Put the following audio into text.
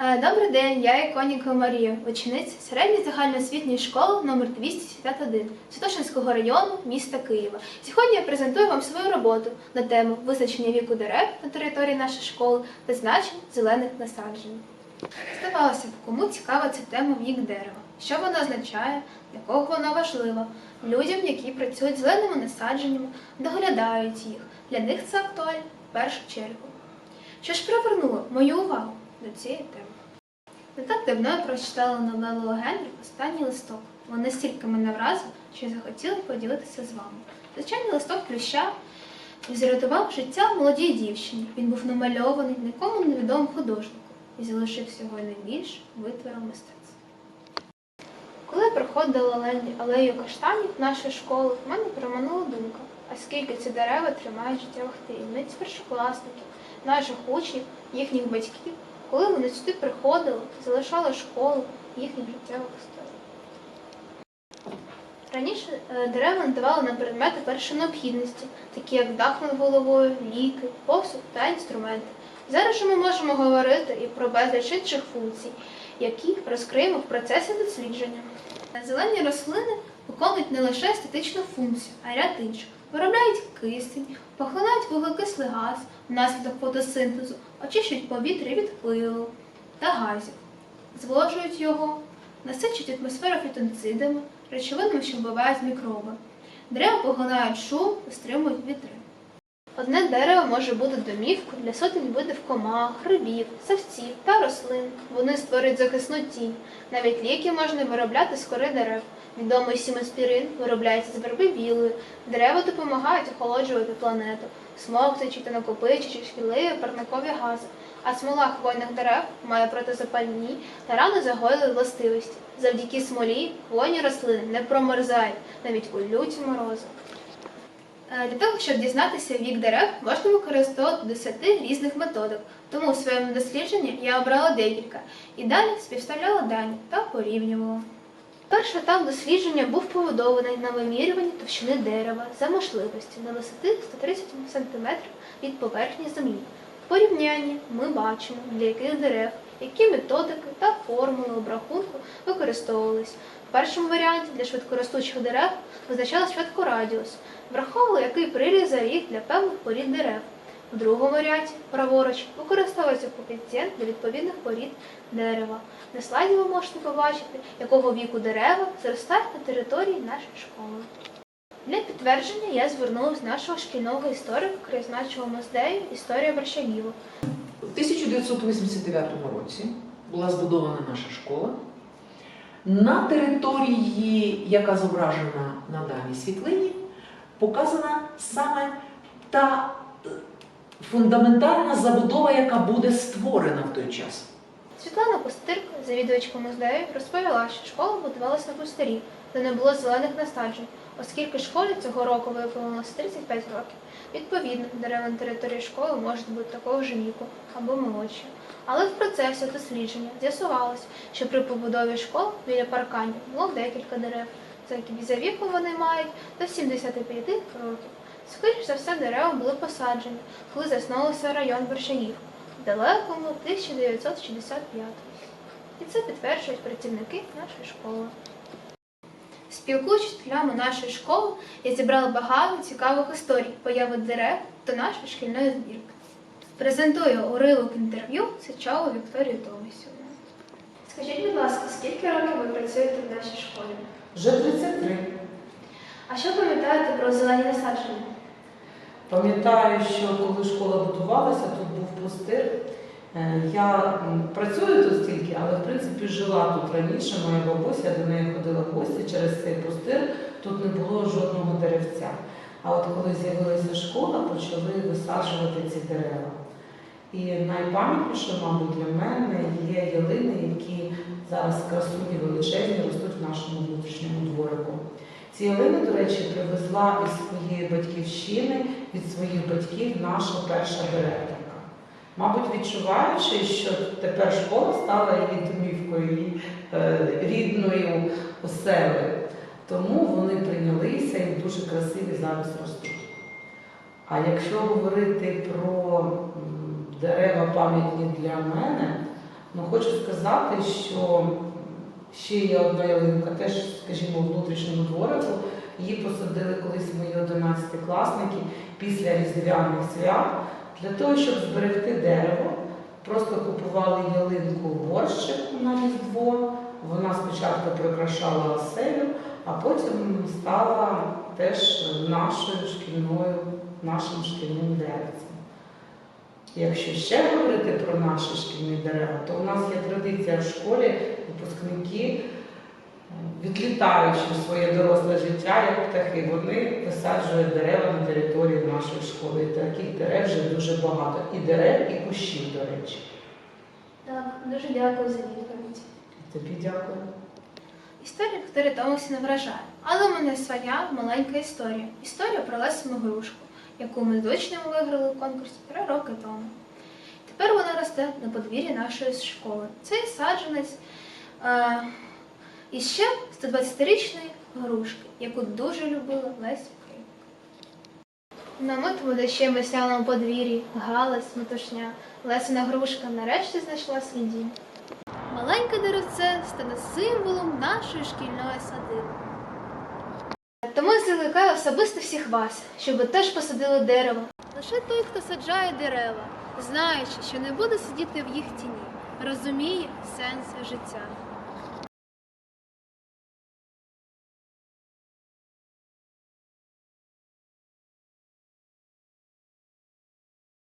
Е, Добрий день, я Іконікова Марія, учениця середньої загальноосвітньої школи номер 271 Святошинського району міста Києва. Сьогодні я презентую вам свою роботу на тему визначення віку дерев на території нашої школи та значень зелених насаджень. Здавалося б, кому цікава ця тема вік дерева, що вона означає, для кого вона важлива, людям, які працюють зеленими насадженнями, доглядають їх. Для них це актуально в першу чергу. Що ж привернуло мою увагу до цієї теми? Не так давно я прочитала новелу Генрі Останній листок. Вона стільки мене вразила, що я захотіла поділитися з вами. Звичайний листок плюща зрятував життя молодій дівчині. Він був намальований нікому невідомим художником і залишився його найбільш витвором мистецтва. Коли проходила алею каштанів нашої школи, в мене проманула думка, а скільки ці дерева тримають життєвих таємниць першокласників, наших учнів, їхніх батьків, коли вони сюди приходили, залишали школу, їхніх життєвих історій. Раніше е, дерева надавали нам предмети першої необхідності, такі як дах над головою, ліки, посуд та інструменти. Зараз же ми можемо говорити і про безліч інших функцій, які розкриємо в процесі дослідження. Зелені рослини виконують не лише естетичну функцію, а й ряд інших. Виробляють кисень, поглинають вуглекислий газ внаслідок фотосинтезу, очищують повітря від пилу та газів, зволожують його, насичують атмосферу фітонцидами, речовинами, що вбивають мікроби. Дерева поглинають шум і стримують вітри. Одне дерево може бути домівкою для сотень видів комах, грибів, савців та рослин. Вони створюють захисну тінь. Навіть ліки можна виробляти з кори дерев. Відомий сімаспірин виробляється з верби білої. Дерева допомагають охолоджувати планету, смоктуючи та накопичуючи шкідливі парникові гази. А смола хвойних дерев має протизапальні та ранозагоїлі властивості. Завдяки смолі хвойні рослини не промерзають навіть у люті морози. Е, Для того, щоб дізнатися вік дерев, можна використовувати 10 різних методик. Тому у своєму дослідженні я обрала декілька і далі співставляла дані та порівнювала. Перший етап дослідження був побудований на вимірюванні товщини дерева за можливості на висоти 130 см від поверхні землі. В порівнянні ми бачимо, для яких дерев, які методики та формули обрахунку використовувались. В першому варіанті для швидкоростучих дерев визначали швидкорадіус, враховували, який приріз за рік для певних порід дерев. У другому варіанті праворуч використовується коефіцієнт для відповідних порід дерева. На слайді ви можете побачити, якого віку дерева зростають на території нашої школи. Для підтвердження я звернулася до нашого шкільного історика краєзнавчого музею Історія Борщагіву. У 1989 році була збудована наша школа. На території, яка зображена на даній світлині, показана саме та фундаментальна забудова, яка буде створена в той час. Світлана Пустирко, завідувачка музею, розповіла, що школа будувалася на пустирі, де не було зелених насаджень, оскільки школі цього року виповнилося 35 років. Відповідно, дерева на території школи можуть бути такого ж віку або молодші. Але в процесі дослідження з'ясувалось, що при побудові школ біля парканів було декілька дерев. За віком вони мають до 75 років. Скоріше за все, дерева були посаджені, коли заснувався район Борщагів в далекому 1965 І це підтверджують працівники нашої школи. Спілкуючись з вчителями нашої школи, я зібрала багато цікавих історій появи дерев та нашої шкільної збірки. Презентую уривок інтерв'ю Сичову Вікторію Томасівну. Скажіть, будь ласка, скільки років ви працюєте в нашій школі? Вже 33. А що пам'ятаєте про зелені насадження? Пам'ятаю, що коли школа будувалася, тут був пустир. Е, Я працюю тут стільки, але в принципі жила тут раніше. Моя бабуся до неї ходила в гості через цей пустир. Тут не було жодного деревця. А от коли з'явилася школа, почали висаджувати ці дерева. І найпам'ятніше, мабуть, для мене є ялини, які зараз красуні величезні ростуть в нашому внутрішньому дворику. Ці ялини, до речі, привезла із своєї батьківщини від своїх батьків наша перша директорка. Мабуть, відчуваючи, що тепер школа стала її домівкою, її е, рідною оселею. Тому вони прийнялися і дуже красиві зараз ростуть. А якщо говорити про дерева пам'ятні для мене, Ну, хочу сказати, що ще є одна ялинка, теж, скажімо, внутрішньому дворику. Її посадили колись мої 11-класники після різдвяних свят для того, щоб зберегти дерево. Просто купували ялинку в горщик на різдво. Вона спочатку прикрашала оселю, а потім стала теж нашою шкільною, нашим шкільним деревцем. Якщо ще говорити про наші шкільні дерева, то у нас є традиція в школі, випускники, е, відлітаючи в своє доросле життя, як птахи, вони висаджують дерева на території нашої школи. І таких дерев вже дуже багато. І дерев, і кущів, до речі. Так, дуже дякую за відповідь. Тобі дякую. Історія Вікторії Томасі не вражає, але в мене своя маленька історія. Історія про Лесину грушку, яку ми з учнями виграли у конкурсі три роки тому. Тепер вона росте на подвір'ї нашої школи. Цей саджанець е, із ще 120-річної грушки, яку дуже любила Леся. На митому сяли на подвір'ї, галас, метушня. Лесина грушка нарешті знайшла свій дім. Маленьке деревце стане символом нашої шкільної садиби. Закликаю особисто всіх вас, щоб ви теж посадили дерево. Лише той, хто саджає дерева, знаючи, що не буде сидіти в їх тіні, розуміє сенс життя.